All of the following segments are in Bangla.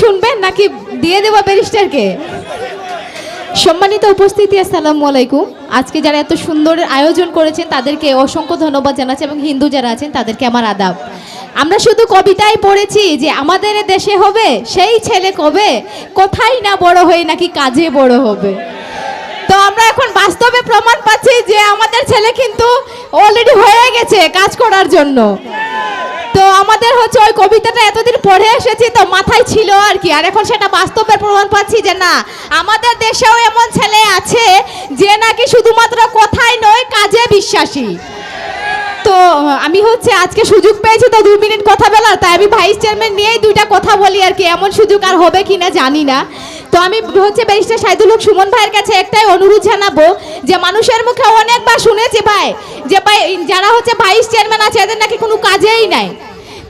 শুনবেন নাকি দিয়ে দেবো ব্যারিস্টারকে? সম্মানিত উপস্থিতি, আসসালামু আলাইকুম। আজকে যারা এত সুন্দর আয়োজন করেছেন, তাদেরকে অসংখ্য ধন্যবাদ জানাচ্ছি এবং হিন্দু যারা আছেন, তাদেরকে আমার আদাব। আমরা শুধু কবিতায় পড়েছি যে, আমাদের দেশে হবে, সেই ছেলে কবে? কোথায় না বড় হয়ে নাকি কাজে বড় হবে? তো আমরা এখন বাস্তবে প্রমাণ পাচ্ছি যে, আমাদের ছেলে কিন্তু অলরেডি হয়ে গেছে কাজ করার জন্য। আমাদের হচ্ছে ওই কবিতাটা এতদিন পড়ে এসেছি, তো মাথায় ছিল আর কি। আর এখন সেটা বাস্তবের প্রমাণ পাচ্ছি যে না, আমাদের দেশেও এমন ছেলে আছে যে নাকি শুধুমাত্র কথাই নয়, কাজে বিশ্বাসী। তো আমি হচ্ছে আজকে সুযোগ পেয়েছি তো দুই মিনিট কথা বলার, তাই আমি ভাইস চেয়ারম্যান নিয়েই দুইটা কথা বলি আর কি, এমন সুযোগ আর হবে কি না জানি না। তো আমি হচ্ছে ব্যারিস্টার সাইদুল হক সুমন ভাইয়ের কাছে একটাই অনুরোধ জানাব যে মানুষের মুখে অনেকবার শুনেছি ভাই, যে ভাই, যারা হচ্ছে ভাইস চেয়ারম্যান আছে, এদের নাকি কোনো কাজেই নাই।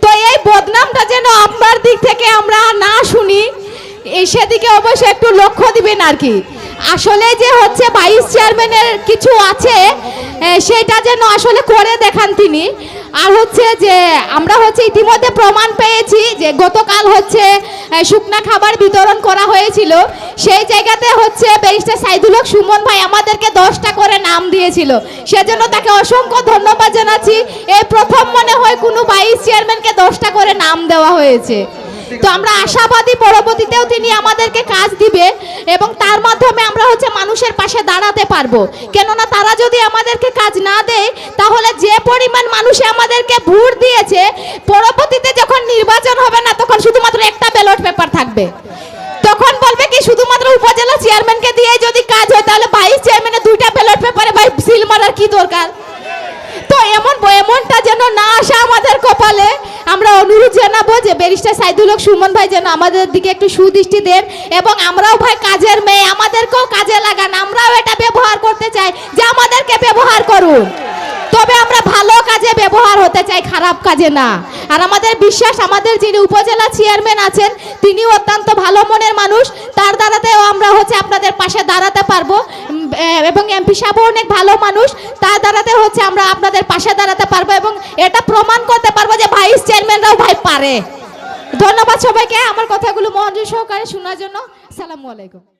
তো এই বদনামটা যেন আপনার দিক থেকে আমরা না শুনি সেদিকে অবশ্যই একটু লক্ষ্য দিবেন আর কি। আসলে যে হচ্ছে ভাইস চেয়ারম্যানের কিছু আছে সেটা যেন আসলে করে দেখান তিনি। আর হচ্ছে যে আমরা হচ্ছে ইতিমধ্যে প্রমাণ পেয়েছি যে গতকাল হচ্ছে শুকনা খাবার বিতরণ করা হয়েছিল। সেই জায়গাতে হচ্ছে ব্যারিস্টার সাইদুল হক সুমন ভাই আমাদেরকে দশটা নাম দিয়েছিল। সেজন্য তাকে অসংখ্য ধন্যবাদ জানাচ্ছি। এই প্রথম মনে হয় কোনো ভাইস চেয়ারম্যানকে দশটা করে নাম দেওয়া হয়েছে। তো আমরা আশাবাদী পরবর্তীতেও তিনি আমাদেরকে কাজ দিবে এবং তার মাধ্যমে আমরা হচ্ছে মানুষের পাশে দাঁড়াতে পারব। কেননা তারা যদি আমাদেরকে কাজ না দেয়, তাহলে যে পরিমাণ মানুষে আমাদেরকে ভোট দিয়েছে, পরবর্তীতে যখন নির্বাচন হবে না, তখন শুধুমাত্র একটা ব্যালট পেপার থাকবে। তখন বলবে কি, শুধুমাত্র উপজেলা চেয়ারম্যানকে দিয়ে যদি কাজ হয়, তাহলে দরকার। তো এমন এমনটা যেন না আসে আমাদের কপালে, আমরা অনুরোধ জানাব যে ব্যারিস্টার সাইদুল হক সুমন ভাই যেন আমাদের দিকে একটু সুদৃষ্টি দেন এবং আমরাও ভাই কাজের মেয়ে, আমাদেরকেও কাজে লাগান, আমরাও এটা ব্যবহার করতে চাই যে আমাদেরকে ব্যবহার করুন। তবে আমরা ভালো কাজে ব্যবহার হতে চাই, খারাপ কাজে না। আর আমাদের বিশ্বাস, আমাদের যিনি উপজেলা চেয়ারম্যান আছেন তিনি অত্যন্ত ভালো মনের মানুষ, তার দ্বারাতেও আমরা হচ্ছে আপনাদের পাশে দাঁড়াতে পারব। এবং এমপি সাহেবও অনেক ভালো মানুষ। তার দ্বারাতে হচ্ছে আমরা আপনাদের পাশে দাঁড়াতে পারব এবং এটা প্রমাণ করতে পারব যে ভাইস চেয়ারম্যানরাও ভাই পারে। ধন্যবাদ সবাইকে। আমার কথাগুলো মনোযোগ সহকারে শোনার জন্য। সালামু আলাইকুম।